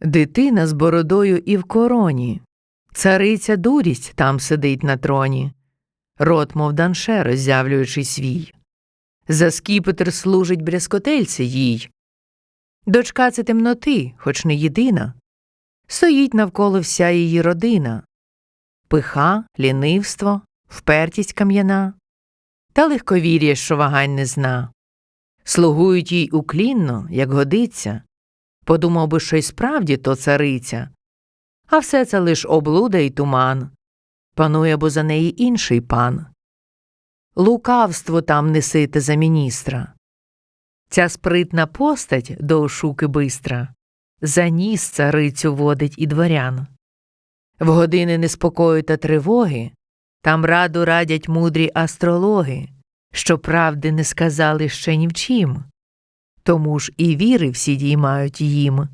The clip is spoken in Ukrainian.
Дитина з бородою і в короні, цариця дурість там сидить на троні, рот, мов данше, роззявлюючи свій. За скіпетр служить брязкотельце їй. Дочка це темноти, хоч не єдина. Стоїть навколо вся її родина. Пиха, лінивство, впертість кам'яна, та легковір'я, що вагань не зна. Слугують їй уклінно, як годиться. Подумав би, що й справді то цариця. А все це лиш облуда й туман. Панує бо за неї інший пан. Лукавство там несите за міністра. Ця спритна постать до ошуки бистра за ніс царицю водить і дворян. В години неспокою та тривоги там раду радять мудрі астрологи, що правди не сказали ще ні в чим. Тому ж і віри всі діймають їм.